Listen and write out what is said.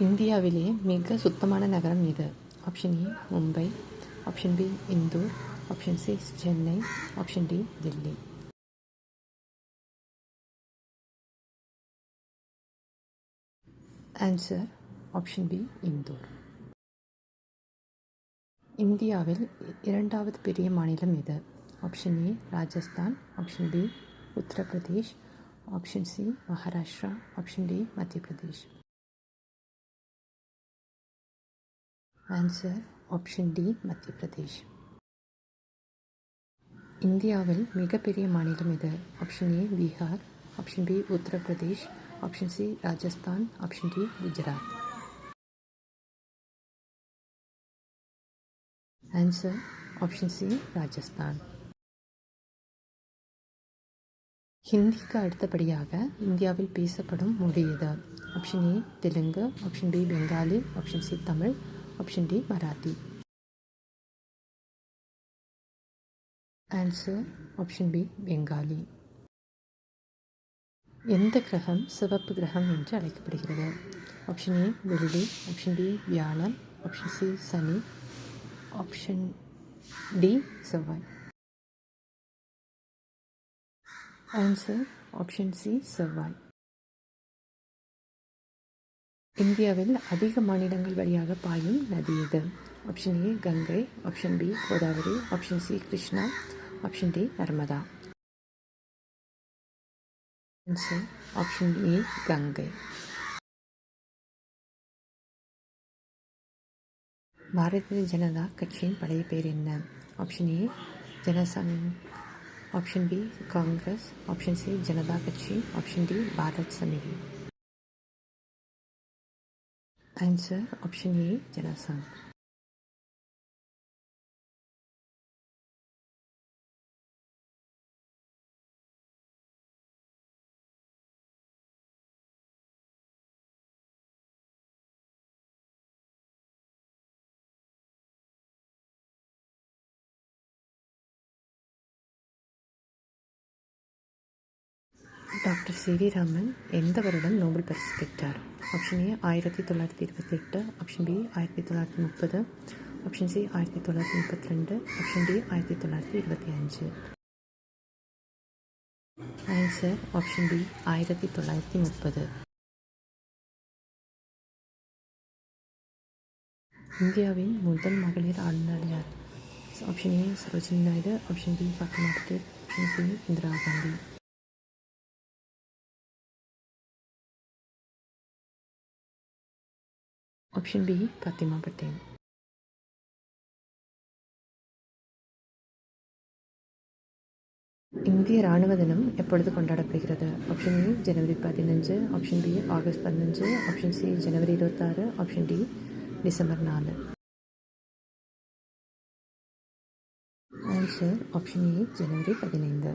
இந்தியாவிலேயே மிக சுத்தமான நகரம் எது? Option A Mumbai. Option B Indore. Option C Chennai. Option D Delhi answer option B Indore. இந்தியாவில் இரண்டாவது பெரிய மாநிலம் எது? Option A Rajasthan. Option B Uttar Pradesh. Option C Maharashtra. Option D Madhya Pradesh answer option D Madhya Pradesh இந்தியாவில் மிகப்பெரிய மாநிலம் இது option A Bihar option B Uttar Pradesh option C Rajasthan option D Gujarat answer option C Rajasthan ஹிந்திக்கு அடுத்தபடியாக இந்தியாவில் பேசப்படும் மொழி எது? Option A Telugu. Option B Bengali option C Tamil. Option D Marathi answer option B Bengali எந்த கிரகம் சிவப்பு கிரகம் என்று அழைக்கப்படுகிறது? ஆப்ஷன் ஏ வெள்ளி ஆப்ஷன் பி வியாழன் ஆப்ஷன் சி சனி ஆப்ஷன் டி செவ்வாய் ஆன்சர் ஆப்ஷன் சி செவ்வாய் இந்தியாவில் அதிக மாநிலங்கள் வழியாக பாயும் நதி எது option A Ganga. Option B Godavari. Option C Krishna. Option D Narmada. Option A Ganga. Bharatiya Janata கட்சியின் பழைய பேர் என்ன? Option A Jan Sangh. Option B Congress. Option C Janata கட்சி. Option D Bharat Samiti. Answer option A Jan Sangh doctor C V Raman எந்த வருடம் Nobel பரிசு பெற்றார்? Option A ஆயிரத்தி தொள்ளாயிரத்தி இருபத்தி எட்டு ஆப்ஷன் பி ஆயிரத்தி தொள்ளாயிரத்தி முப்பது. ஆப்ஷன் சி ஆயிரத்தி தொள்ளாயிரத்தி முப்பத்தி ரெண்டு. ஆப்ஷன் டி ஆயிரத்தி தொள்ளாயிரத்தி இருபத்தி அஞ்சு. ஆன்சர் ஆப்ஷன் பி ஆயிரத்தி தொள்ளாயிரத்தி முப்பது. இந்தியாவின் முதல் மகளிர் ஆளுநர் யார்? Option A Sarojini Naidu. Option B Fatima Patel. Option C Indira Gandhi. Option B Fatima Patel இந்திய இராணுவ தினம் எப்பொழுது கொண்டாடப்படுகிறது? ஆப்ஷன் ஏ ஜனவரி பதினஞ்சு. ஆப்ஷன் பி ஆகஸ்ட் பதினஞ்சு. ஆப்ஷன் சி ஜனவரி இருபத்தாறு. ஆப்ஷன் டி டிசம்பர் நாலு. ஆன்சர் ஆப்ஷன் ஏ ஜனவரி பதினைந்து.